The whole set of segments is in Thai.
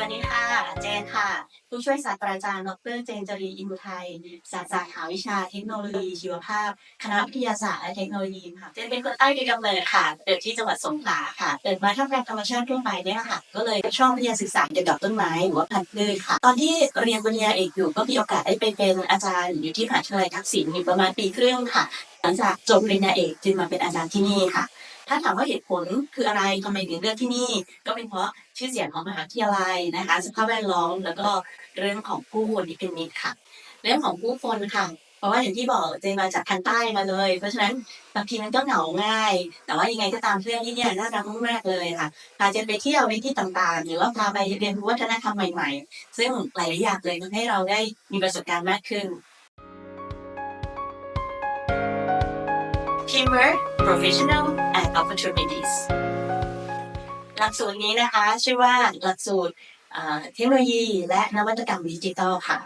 วันนี้ค่ะ เจค่ะ ผู้ช่วยศาสตราจารย์ดรเจนจรีอินทุไทย ศาสตราจารย์สาขาวิชาเทคโนโลยีชีวภาพ คณะวิทยาศาสตร์และเทคโนโลยีค่ะเจนเป็นคนใต้ดยกำเนิดค่ะ เกิดที่จังหวัดสงขลาค่ะ เกิดมาท่ามกลางธรรมชาติทั่วไปเนี่ยค่ะ ก็เลยชอบวิทยาศึกษาเกี่ยวกับต้นไม้หรือว่าพันธุ์พืชค่ะ ตอนที่เรียนปริญญาเอกอยู่ก็มีโอกาสได้ไปเป็นอาจารย์อยู่ที่มหาวิทยาลัยทักษิณอยู่ประมาณปีครึ่งค่ะ หลังจากจบปริญญาเอกจึงมาเป็นอาจารย์ที่นี่ค่ะ ถ้าถามว่าเหตุผลคืออะไรทำไมถึงเลือกที่นี่ ก็เป็นเพราะชื่อเสียงของมหาวิทยาลัยนะคะ สภาพแวดล้อมแล้วก็เรื่องของผู้คนที่เป็นมิตรค่ะ เรื่องของผู้คนค่ะเพราะว่าอย่างที่บอกเจมาจากทางใต้มาเลย เพราะฉะนั้นบางทีมันก็เหงาง่าย แต่ว่ายังไงก็ตามเพื่อนที่เนี่ยน่ารักมากๆเลยค่ะพาเจนไปเที่ยวไปที่ต่างๆ หรือว่าพาไปเรียนรู้วัฒนธรรมใหม่ๆ ซึ่งหลายอย่างเลยทำให้เราได้มีประสบการณ์มากขึ้น Teamwork Professional and Opportunities หลักสูตรนี้นะคะ ชื่อว่าหลักสูตรเทคโนโลยีและนวัตกรรมดิจิทัลค่ะ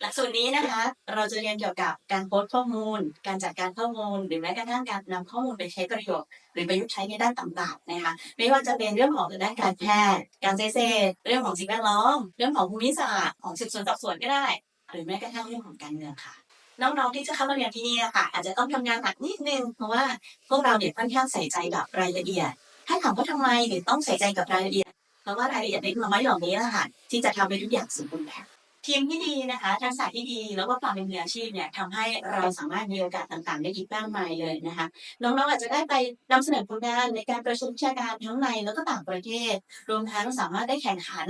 หลักสูตรนี้นะคะ เราจะเรียนเกี่ยวกับการโพสต์ข้อมูล การจัดการข้อมูล หรือแม้กระทั่งการนำข้อมูลไปใช้ประโยชน์ หรือประยุกต์ใช้ในด้านต่างๆนะคะ ไม่ว่าจะเป็นเรื่องของด้านการแพทย์ การเกษตรเรื่องของสิ่งแวดล้อม เรื่องของภูมิศาสตร์ ของสืบสวนสอบสวนก็ได้ หรือแม้กระทั่งเรื่องของการเมืองค่ะ น้องๆที่จะเข้ามาเรียนที่นี่นะคะอาจจะต้องทำงานหนักนิดนึงเพราะว่าพวกเราเนี่ยค่อนข้างใส่ใจกับรายละเอียด ถ้าถามว่าทำไมถึงต้องใส่ใจกับรายละเอียด เพราะว่ารายละเอียดเล็กน้อยเหล่านี้แหละค่ะที่จะทำให้ทุกอย่างสมบูรณ์แบบทีมที่ดีนะคะทักษะที่ดีแล้วก็ความเป็นมืออาชีพเนี่ยทำให้เราสามารถมีโอกาสต่างๆ ได้อีกมากมายเลยนะคะน้องๆอาจจะได้ไปนำเสนอผลงานในการประชุมชาการทั้งในแล้วก็ต่างประเทศ รวมทั้งสามารถได้แข่งขัน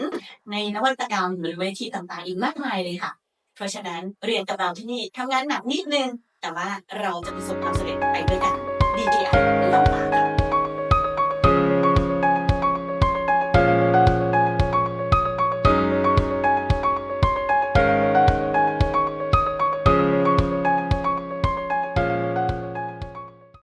ในนวัตกรรมหรือเวทีต่างๆ อีกมากมายเลยค่ะ เพราะฉะนั้นเรียนกับเราที่นี่ทำงานหนักนิดนึง แต่ว่าเราจะประสบความสำเร็จไปด้วยกันดีดีอะลาก